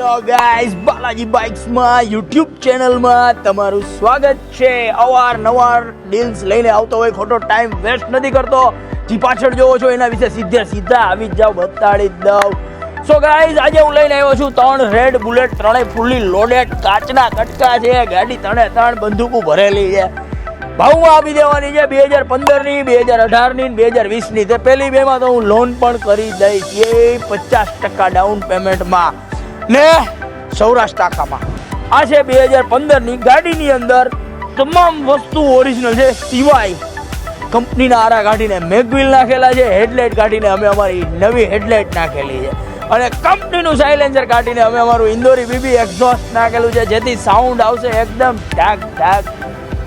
Guys Balaji બાઇક્સમાં YouTube ચેનલમાં તમારું સ્વાગત છે. અવારનવાર ડીલ્સ લઈને આવતો હોય, ખોટો ટાઈમ વેસ્ટ નથી કરતો. જે પાછળ જોવો છો એના વિશે સીધે સીધા આવી જ જાઓ, બતાડી દઉં. સો ગાઈઝ આજે હું લઈને આવ્યો છું ત્રણ રેડ બુલેટ ત્રણેય ફૂલ્લી લોડેડ કાચના કટકા છે, ગાડી ત્રણે ત્રણ બંદૂકો ભરેલી છે. ભાવમાં આપી દેવાની છે બે હજાર પંદરની બે હજાર અઢારની બે હજાર વીસની તે પહેલી બેમાં તો હું લોન પણ કરી દઈશ. એ પચાસ ટકા ડાઉન પેમેન્ટમાં ને સૌરાષ્ટ્ર આખામાં. આ છે બે હજાર પંદરની ગાડીની અંદર તમામ વસ્તુ ઓરિજિનલ છે. સિવાય કંપનીના આરા કાઢીને મેગવિલ નાખેલા છે, હેડલાઇટ કાઢીને અમે અમારી નવી હેડલાઇટ નાખેલી છે. અને કંપનીનું સાયલેન્સર કાઢીને અમે અમારું ઇન્દોરી બીબી એક્ઝોસ્ટ નાખેલું છે, જેથી સાઉન્ડ આવશે એકદમ ઢાક ઢાક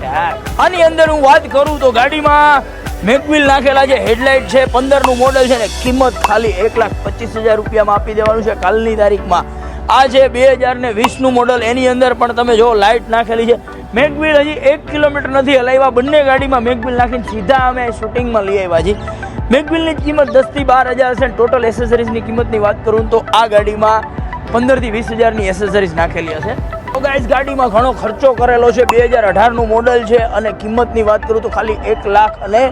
ઢાક. આની અંદર હું વાત કરું તો ગાડીમાં મેગવિલ નાખેલા છે, હેડલાઇટ છે, પંદરનું મોડલ છે ને કિંમત ખાલી એક લાખ પચીસ હજાર રૂપિયામાં આપી દેવાનું છે. કાલની તારીખમાં આ છે બે હજાર ને વીસનું મોડલ એની અંદર પણ તમે જો લાઇટ નાખેલી છે. મેકબિલ હજી એક કિલોમીટર નથી હલાવ્યા, બંને ગાડીમાં મેકબિલ નાખીને સીધા અમે શૂટિંગમાં લઈ આવ્યા છીએ. મેકબિલની કિંમત દસથી બાર હજાર છે ટોટલ એસેસરીઝની કિંમતની વાત કરું તો આ ગાડીમાં પંદરથી વીસ હજારની એસેસરીઝ નાખેલી હશે. તો ગાઈઝ ગાડીમાં ઘણો ખર્ચો કરેલો છે. બે હજાર અઢારનું મોડલ છે અને કિંમતની વાત કરું તો ખાલી એક લાખ અને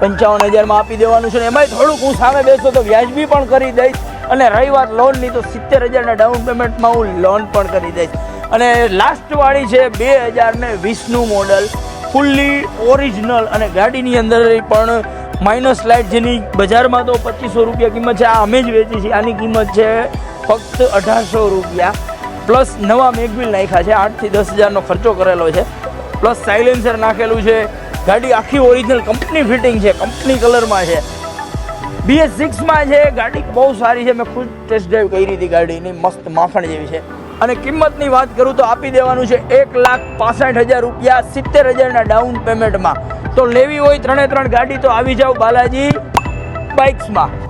પંચાવન હજારમાં આપી દેવાનું છે. એમાંય થોડુંક હું સામે બેસો તો વ્યાજબી પણ કરી દઈશ. અને રહી વાત લોનની તો સિત્તેર હજારના ડાઉન પેમેન્ટમાં હું લોન પણ કરી દઈશ. અને લાસ્ટવાળી છે બે હજાર ને વીસનું મોડલ ફૂલ્લી ઓરિજિનલ અને ગાડીની અંદર પણ માઇનસ લાઇટ જેની બજારમાં તો પચીસો રૂપિયા કિંમત છે. આ અમે જ વેચી છીએ. આની કિંમત છે ફક્ત અઢારસો રૂપિયા. પ્લસ નવા મેગવિલ નાખ્યા છે. આઠથી દસ હજારનો ખર્ચો કરેલો છે. પ્લસ સાયલેન્સર નાખેલું છે. ગાડી આખી ઓરિજિનલ કંપની ફિટિંગ છે. કંપની કલરમાં છે. બીએસ સિક્સમાં છે, ગાડી બહુ સારી છે, મેં ખુદ ટેસ્ટ ડ્રાઈવ કરી હતી ગાડીની, મસ્ત માખણ જેવી છે. અને કિંમતની વાત કરું તો આપી દેવાનું છે એક લાખ પાસઠ હજાર રૂપિયા, સિત્તેર હજારના ડાઉન પેમેન્ટમાં તો લેવી હોય ત્રણે ત્રણ ગાડી તો આવી જાઓ બાલાજી બાઇક્સમાં